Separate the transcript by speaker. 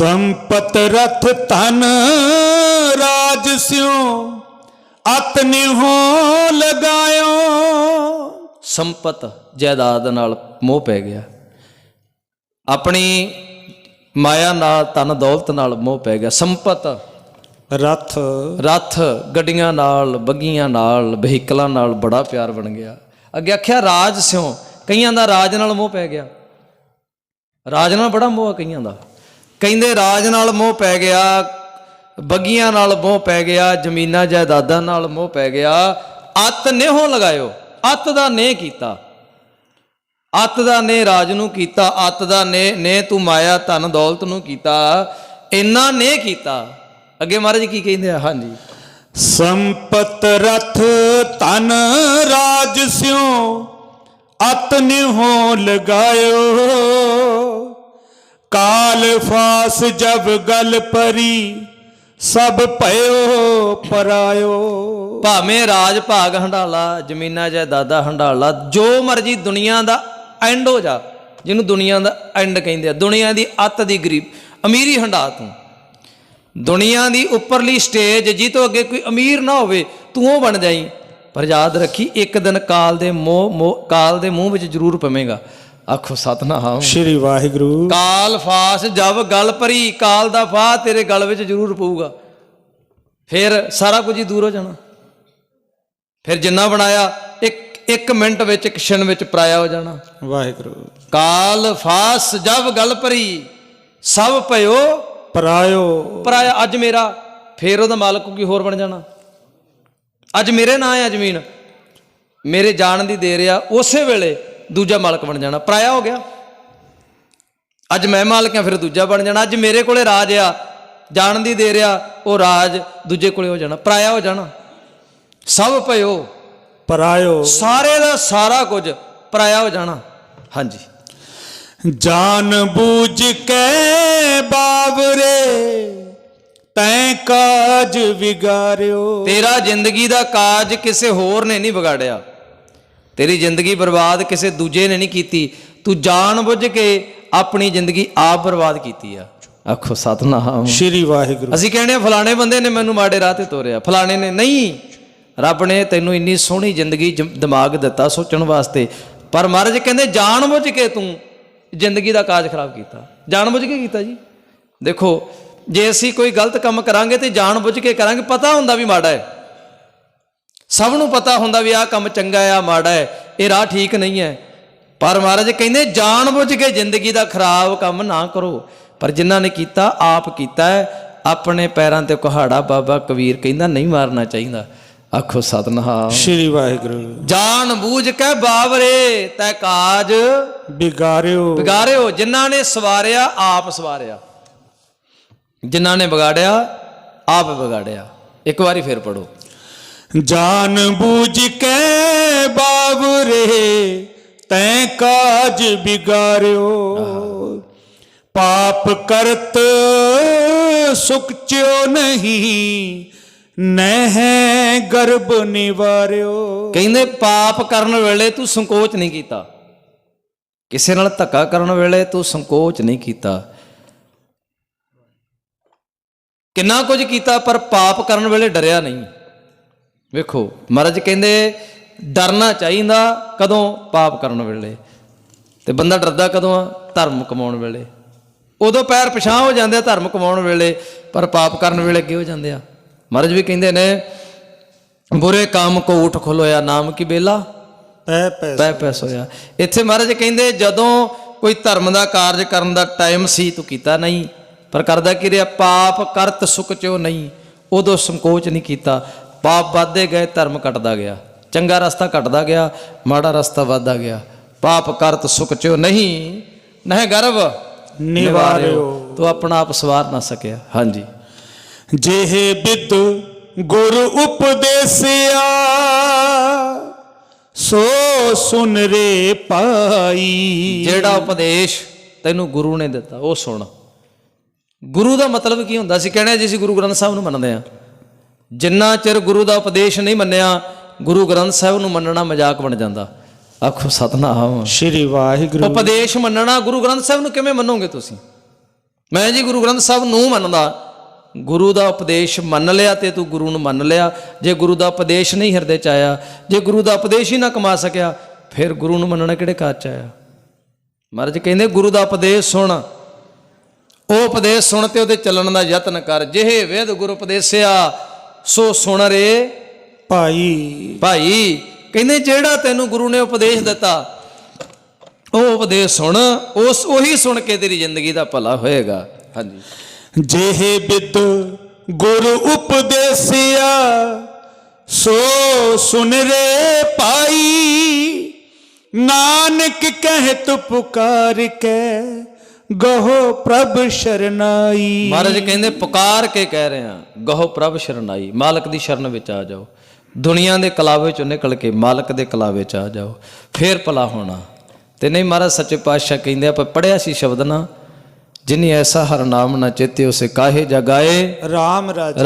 Speaker 1: ਸੰਪਤ ਰਥ ਧਨ ਰਾਜ ਸਿਉ ਅਤਨਿ ਹੋ ਲਗਾਇਓ।
Speaker 2: ਸੰਪਤ ਜਾਇਦਾਦ ਨਾਲ ਮੋਹ ਪੈ ਗਿਆ। ਆਪਣੀ ਮਾਇਆ ਨਾਲ ਤਨ ਦੌਲਤ ਨਾਲ ਮੋਹ ਪੈ ਗਿਆ। ਸੰਪਤ
Speaker 1: ਰਥ
Speaker 2: ਰੱਥ ਗੱਡੀਆਂ ਨਾਲ ਬੱਗੀਆਂ ਨਾਲ ਵਹੀਕਲਾਂ ਨਾਲ ਬੜਾ ਪਿਆਰ ਬਣ ਗਿਆ। ਅੱਗੇ ਆਖਿਆ ਰਾਜ ਸਿਉ ਕਈਆਂ ਦਾ ਰਾਜ ਨਾਲ ਮੋਹ ਪੈ ਗਿਆ। ਰਾਜ ਨਾਲ ਬੜਾ ਮੋਹ ਕਈਆਂ ਦਾ। ਕਹਿੰਦੇ, ਰਾਜ ਨਾਲ ਮੋਹ ਪੈ ਗਿਆ, ਬੱਗੀਆਂ ਨਾਲ ਮੋਹ ਪੈ ਗਿਆ, ਜ਼ਮੀਨਾਂ ਜਾਇਦਾਦਾਂ ਨਾਲ ਮੋਹ ਪੈ ਗਿਆ। ਅੱਤ ਨਿਹੋਂ ਲਗਾਇਓ, ਅੱਤ ਦਾ ਨੇ ਕੀਤਾ। ਅੱਤ ਦਾ ਨੇ ਰਾਜ ਨੂੰ ਕੀਤਾ, ਅੱਤ ਦਾ ਨੇ ਨੇ ਤੂੰ ਮਾਇਆ, ਧਨ ਦੌਲਤ ਨੂੰ ਕੀਤਾ। ਇੰਨਾ ਨੇ ਕੀਤਾ। ਅੱਗੇ ਮਹਾਰਾਜ ਕੀ ਕਹਿੰਦੇ ਆ? ਹਾਂਜੀ।
Speaker 1: ਸੰਪਤ ਰਥ ਧਨ ਰਾਜ ਸਿਉ ਅਤਨਿ ਨਿਹੋ ਲਗਾਇਓ। ਕਾਲ ਫਾਸ ਜਬ ਗਲ ਪਰੀ, ਸਭ ਭਇਓ ਪਰਾਇਓ।
Speaker 2: ਭਾਵੇਂ ਰਾਜ ਭਾਗ ਹੰਡਾਲਾ, ਜ਼ਮੀਨਾਂ ਜਾਇਦਾਦਾ ਹੰਡਾਲਾ, ਜੋ ਮਰਜ਼ੀ ਦੁਨੀਆ ਦਾ ਐਂਡ ਹੋ ਜਾ, ਜਿਹਨੂੰ ਦੁਨੀਆ ਦਾ ਐਂਡ ਕਹਿੰਦੇ ਆ। ਦੁਨੀਆ ਦੀ ਅੱਤ ਦੀ ਗਰੀਬ, ਅਮੀਰੀ ਹੰਡਾ ਤੂੰ। ਦੁਨੀਆ ਦੀ ਉੱਪਰਲੀ ਸਟੇਜ ਜੀ ਤੋਂ ਅੱਗੇ ਕੋਈ ਅਮੀਰ ਨਾ ਹੋਵੇ, ਤੂੰ ਉਹ ਬਣ ਜਾਈ। ਪਰ ਯਾਦ ਰੱਖੀ, ਇੱਕ ਦਿਨ ਕਾਲ ਦੇ ਮੋਹ, ਮੋਹ- ਕਾਲ ਦੇ ਮੂੰਹ ਵਿੱਚ ਜ਼ਰੂਰ ਪਵੇਂਗਾ। ਆਖੋ ਸਤਨਾਮ।
Speaker 1: ਸ਼੍ਰੀ ਵਾਹਿਗੁਰੂ।
Speaker 2: ਕਾਲ ਫਾਸ ਜਬ ਗਲ ਭਰੀ ਕਾਲ ਦਾ ਫਾਹ ਤੇਰੇ ਗਲ ਵਿੱਚ ਜ਼ਰੂਰ ਪਊਗਾ। ਫਿਰ ਸਾਰਾ ਕੁਝ ਹੀ ਦੂਰ ਹੋ ਜਾਣਾ। ਫਿਰ ਜਿੰਨਾ ਬਣਾਇਆ ਇੱਕ ਇੱਕ ਮਿੰਟ ਵਿੱਚ ਇੱਕ ਛਣ ਵਿੱਚ ਪਰਾਇਆ ਹੋ ਜਾਣਾ।
Speaker 1: ਵਾਹਿਗੁਰੂ।
Speaker 2: ਕਾਲ ਫਾਸ ਜਬ ਗਲ ਭਰੀ ਸਭ ਭਇਓ
Speaker 1: ਪਰਾਇਓ।
Speaker 2: ਪਰਾਇਆ ਅੱਜ ਮੇਰਾ ਫੇਰ ਉਹਦਾ ਮਾਲਕ ਕੋਈ ਹੋਰ ਬਣ ਜਾਣਾ। ਅੱਜ ਮੇਰੇ ਨਾਂ ਹੈ ਜ਼ਮੀਨ ਮੇਰੇ ਜਾਣ ਦੀ ਦੇਰ ਆ ਉਸੇ ਵੇਲੇ ਦੂਜਾ ਮਾਲਕ ਬਣ ਜਾਣਾ ਪਰਾਇਆ ਹੋ ਗਿਆ। ਅੱਜ ਮੈਂ ਮਾਲਕ ਆ ਫਿਰ ਦੂਜਾ ਬਣ ਜਾਣਾ। ਅੱਜ ਮੇਰੇ ਕੋਲੇ ਰਾਜ ਆ ਜਾਣ ਦੀ ਦੇਰ ਆ ਉਹ ਰਾਜ ਦੂਜੇ ਕੋਲੇ ਹੋ ਜਾਣਾ ਪਰਾਇਆ ਹੋ ਜਾਣਾ। ਸਭ ਭਇਓ
Speaker 1: ਪਰਾਇਓ।
Speaker 2: ਸਾਰੇ ਦਾ ਸਾਰਾ ਕੁਝ ਪਰਾਇਆ ਹੋ ਜਾਣਾ। ਹਾਂਜੀ।
Speaker 1: ਜਾਨ ਬੂਝ ਕੇ ਬਾਵਰੇ ਤੈਂ ਕਾਜ ਵਿਗਾਰਿਓ।
Speaker 2: ਤੇਰਾ ਜ਼ਿੰਦਗੀ ਦਾ ਕਾਜ ਕਿਸੇ ਹੋਰ ਨੇ ਨਹੀਂ ਵਿਗਾੜਿਆ। ਤੇਰੀ ਜ਼ਿੰਦਗੀ ਬਰਬਾਦ ਕਿਸੇ ਦੂਜੇ ਨੇ ਨਹੀਂ ਕੀਤੀ। ਤੂੰ ਜਾਣ ਬੁੱਝ ਕੇ ਆਪਣੀ ਜ਼ਿੰਦਗੀ ਆਪ ਬਰਬਾਦ ਕੀਤੀ ਆ। ਆਖੋ ਸਤਨਾਮ।
Speaker 1: ਸ਼੍ਰੀ ਵਾਹਿਗੁਰੂ।
Speaker 2: ਅਸੀਂ ਕਹਿੰਦੇ ਆ ਫਲਾਣੇ ਬੰਦੇ ਨੇ ਮੈਨੂੰ ਮਾੜੇ ਰਾਹ ਤੇ ਤੋਰਿਆ। ਫਲਾਣੇ ਨੇ ਨਹੀਂ ਰੱਬ ਨੇ ਤੈਨੂੰ ਇੰਨੀ ਸੋਹਣੀ ਜ਼ਿੰਦਗੀ ਦਿਮਾਗ ਦਿੱਤਾ ਸੋਚਣ ਵਾਸਤੇ। ਪਰ ਮਹਾਰਾਜ ਕਹਿੰਦੇ ਜਾਣ ਬੁੱਝ ਕੇ ਤੂੰ ਜ਼ਿੰਦਗੀ ਦਾ ਕਾਜ ਖਰਾਬ ਕੀਤਾ। ਜਾਣ ਬੁੱਝ ਕੇ ਕੀਤਾ ਜੀ। ਦੇਖੋ ਜੇ ਅਸੀਂ ਕੋਈ ਗਲਤ ਕੰਮ ਕਰਾਂਗੇ ਤੇ ਜਾਣ ਬੁੱਝ ਕੇ ਕਰਾਂਗੇ ਪਤਾ ਹੁੰਦਾ ਵੀ ਮਾੜਾ ਹੈ। ਸਭ ਨੂੰ ਪਤਾ ਹੁੰਦਾ ਵੀ ਆਹ ਕੰਮ ਚੰਗਾ ਆ ਮਾੜਾ ਹੈ ਇਹ ਰਾਹ ਠੀਕ ਨਹੀਂ ਹੈ। ਪਰ ਮਹਾਰਾਜ ਕਹਿੰਦੇ ਜਾਣ ਬੁੱਝ ਕੇ ਜ਼ਿੰਦਗੀ ਦਾ ਖਰਾਬ ਕੰਮ ਨਾ ਕਰੋ। ਪਰ ਜਿਨ੍ਹਾਂ ਨੇ ਕੀਤਾ ਆਪ ਕੀਤਾ ਆਪਣੇ ਪੈਰਾਂ ਤੇ ਕੁਹਾੜਾ ਬਾਬਾ ਕਬੀਰ ਕਹਿੰਦਾ ਨਹੀਂ ਮਾਰਨਾ ਚਾਹੀਦਾ। ਆਖੋ ਸਤਨਾਮ।
Speaker 1: ਸ਼੍ਰੀ ਵਾਹਿਗੁਰੂ।
Speaker 2: ਜਾਣ ਬੂਝ ਕੇ ਬਾਵਰੇ ਤੈ ਕਾਜ
Speaker 1: ਵਿਗਾਰਿਓ
Speaker 2: ਵਿਗਾਰਿਓ ਜਿਨ੍ਹਾਂ ਨੇ ਸਵਾਰਿਆ ਆਪ ਸਵਾਰਿਆ। ਜਿਨ੍ਹਾਂ ਨੇ ਵਿਗਾੜਿਆ ਆਪ ਵਿਗਾੜਿਆ। ਇੱਕ ਵਾਰੀ ਫੇਰ ਪੜੋ
Speaker 1: ਜਾਨ ਬੂਝ ਕੇ ਬਾਵਰੇ ਤੈ ਕਾਜ ਵਿਗਾਰਿਓ। ਪਾਪ ਕਰਤ ਸੁਖ ਨਹੀਂ, ਨਹਿ ਗਰਭ ਨਿਵਾਰਿਓ।
Speaker 2: ਕਹਿੰਦੇ ਪਾਪ ਕਰਨ ਵੇਲੇ ਤੂੰ ਸੰਕੋਚ ਨਹੀਂ ਕੀਤਾ। ਕਿਸੇ ਨਾਲ ਧੱਕਾ ਕਰਨ ਵੇਲੇ ਤੂੰ ਸੰਕੋਚ ਨਹੀਂ ਕੀਤਾ। ਕਿੰਨਾ ਕੁਝ ਕੀਤਾ ਪਰ ਪਾਪ ਕਰਨ ਵੇਲੇ ਡਰਿਆ ਨਹੀਂ। ਵੇਖੋ ਮਹਾਰਾਜ ਕਹਿੰਦੇ ਡਰਨਾ ਚਾਹੀਦਾ ਕਦੋਂ ਪਾਪ ਕਰਨ ਵੇਲੇ। ਤੇ ਬੰਦਾ ਡਰਦਾ ਕਦੋਂ ਆ? ਧਰਮ ਕਮਾਉਣ ਵੇਲੇ। ਉਦੋਂ ਪੈਰ ਪਛਾਹ ਹੋ ਜਾਂਦੇ ਆ ਧਰਮ ਕਮਾਉਣ ਵੇਲੇ ਪਰ ਪਾਪ ਕਰਨ ਵੇਲੇ ਅੱਗੇ ਹੋ ਜਾਂਦੇ ਆ। ਮਹਾਰਾਜ ਵੀ ਕਹਿੰਦੇ ਨੇ ਬੁਰੇ ਕੰਮ ਕੋ ਉਠ ਖਲੋਇਆ ਨਾਮ ਕੀ ਬੇਲਾ?
Speaker 1: ਪੈ ਪੈ
Speaker 2: ਪੈ ਪੈ ਸੋਇਆ। ਇੱਥੇ ਮਹਾਰਾਜ ਕਹਿੰਦੇ ਜਦੋਂ ਕੋਈ ਧਰਮ ਦਾ ਕਾਰਜ ਕਰਨ ਦਾ ਟਾਈਮ ਸੀ ਤੂੰ ਕੀਤਾ ਨਹੀਂ। ਪਰ ਕਰਦਾ ਕਿ ਰਿਹਾ? ਪਾਪ ਕਰਤ ਸੁਖ ਚੋ ਨਹੀਂ। ਉਦੋਂ ਸੰਕੋਚ ਨਹੀਂ ਕੀਤਾ। ਪਾਪ ਵੱਧਦੇ ਗਏ ਧਰਮ ਘਟਦਾ ਗਿਆ। ਚੰਗਾ ਰਸਤਾ ਘਟਦਾ ਗਿਆ ਮਾੜਾ ਰਸਤਾ ਵੱਧਦਾ ਗਿਆ। ਪਾਪ ਕਰਤ ਸੁਖ ਚੋ ਨਹੀਂ ਨਹਿ ਗਰਵ
Speaker 1: ਨਿਵਾਰਿਓ।
Speaker 2: ਤੂੰ ਆਪਣਾ ਆਪ ਸਵਾਰ ਨਾ ਸਕਿਆ। ਹਾਂਜੀ।
Speaker 1: ਜਿਹੇ ਬਿਦ ਗੁਰ ਉਪਦੇਸਿਆ ਸੋ ਸੁਨ ਰੇ ਪਾਈ।
Speaker 2: ਜਿਹੜਾ ਉਪਦੇਸ਼ ਤੈਨੂੰ ਗੁਰੂ ਨੇ ਦਿੱਤਾ ਉਹ ਸੁਣ। ਗੁਰੂ ਦਾ ਮਤਲਬ ਕੀ ਹੁੰਦਾ ਸੀ? ਕਹਿੰਦੇ ਜੀ ਅਸੀਂ ਗੁਰੂ ਗ੍ਰੰਥ ਸਾਹਿਬ ਨੂੰ ਮੰਨਦੇ ਆ ਜਿੰਨਾ ਚਿਰ ਗੁਰੂ ਦਾ ਉਪਦੇਸ਼ ਨਹੀਂ ਮੰਨਿਆ ਗੁਰੂ ਗ੍ਰੰਥ ਸਾਹਿਬ ਨੂੰ ਮੰਨਣਾ ਮਜ਼ਾਕ ਬਣ ਜਾਂਦਾ। ਆਖੋ ਸਤਨਾਮ।
Speaker 1: ਸ਼੍ਰੀ ਵਾਹਿਗੁਰੂ।
Speaker 2: ਉਪਦੇਸ਼ ਮੰਨਣਾ ਗੁਰੂ ਗ੍ਰੰਥ ਸਾਹਿਬ ਨੂੰ ਕਿਵੇਂ ਮੰਨੋਗੇ ਤੁਸੀਂ? ਮੈਂ ਜੀ ਗੁਰੂ ਗ੍ਰੰਥ ਸਾਹਿਬ ਨੂੰ ਮੰਨਦਾ। ਗੁਰੂ ਦਾ ਉਪਦੇਸ਼ ਮੰਨ ਲਿਆ ਤੇ ਤੂੰ ਗੁਰੂ ਨੂੰ ਮੰਨ ਲਿਆ। ਜੇ ਗੁਰੂ ਦਾ ਉਪਦੇਸ਼ ਨਹੀਂ ਹਿਰਦੇ ਚ ਆਇਆ ਜੇ ਗੁਰੂ ਦਾ ਉਪਦੇਸ਼ ਹੀ ਨਾ ਕਮਾ ਸਕਿਆ ਫਿਰ ਗੁਰੂ ਨੂੰ ਮੰਨਣਾ ਕਿਹੜੇ ਕਾਜ ਚ ਆਇਆ? ਮਹਾਰਾਜ ਕਹਿੰਦੇ ਗੁਰੂ ਦਾ ਉਪਦੇਸ਼ ਸੁਣ। ਉਹ ਉਪਦੇਸ਼ ਸੁਣ ਤੇ ਉਹਦੇ ਚੱਲਣ ਦਾ ਯਤਨ ਕਰ। ਜਿਹੇ ਵੇਦ ਗੁਰੂ ਉਪਦੇਸਿਆ ਸੋ ਸੁਣ ਰੇ
Speaker 1: ਭਾਈ।
Speaker 2: ਭਾਈ ਕਹਿੰਦੇ ਜਿਹੜਾ ਤੈਨੂੰ ਗੁਰੂ ਨੇ ਉਪਦੇਸ਼ ਦਿੱਤਾ ਉਹ ਉਪਦੇਸ਼ ਸੁਣ ਉਸ ਉਹੀ ਸੁਣ ਕੇ ਤੇਰੀ ਜ਼ਿੰਦਗੀ ਦਾ ਭਲਾ ਹੋਏਗਾ। ਹਾਂਜੀ।
Speaker 1: ਜਿਹੇ ਬਿਦ ਗੁਰ ਉਪਦੇਸਿਆ ਸੋ ਸੁਨ ਰੇ ਪਾਈ ਨਾਨਕ ਕਹਿਤ ਪੁਕਾਰ ਕੇ ਗਹੋ ਪ੍ਰਭ ਸ਼ਰਨਾਈ।
Speaker 2: ਮਹਾਰਾਜ ਕਹਿੰਦੇ ਪੁਕਾਰ ਕੇ ਕਹਿ ਰਹੇ ਆ ਗਹੋ ਪ੍ਰਭ ਸ਼ਰਨਾਈ ਮਾਲਕ ਦੀ ਸ਼ਰਨ ਵਿੱਚ ਆ ਜਾਓ। ਦੁਨੀਆ ਦੇ ਕਲਾਵੇ ਚੋਂ ਨਿਕਲ ਕੇ ਮਾਲਕ ਦੇ ਕਲਾਵੇ ਚ ਆ ਜਾਓ। ਫੇਰ ਭਲਾ ਹੋਣਾ। ਤੇ ਨਹੀਂ ਮਹਾਰਾਜ ਸੱਚੇ ਪਾਤਸ਼ਾਹ ਕਹਿੰਦੇ ਆਪਾਂ ਪੜਿਆ ਸੀ ਸ਼ਬਦ ਨਾ ਜਿਨੀ ਐਸਾ ਹਰ ਨਾਮ ਨਾ ਚੇਤੇ ਉਸੇ ਕਾਹੇ ਜਗਾਏ।
Speaker 1: ਰਾਮ ਰਾਜ।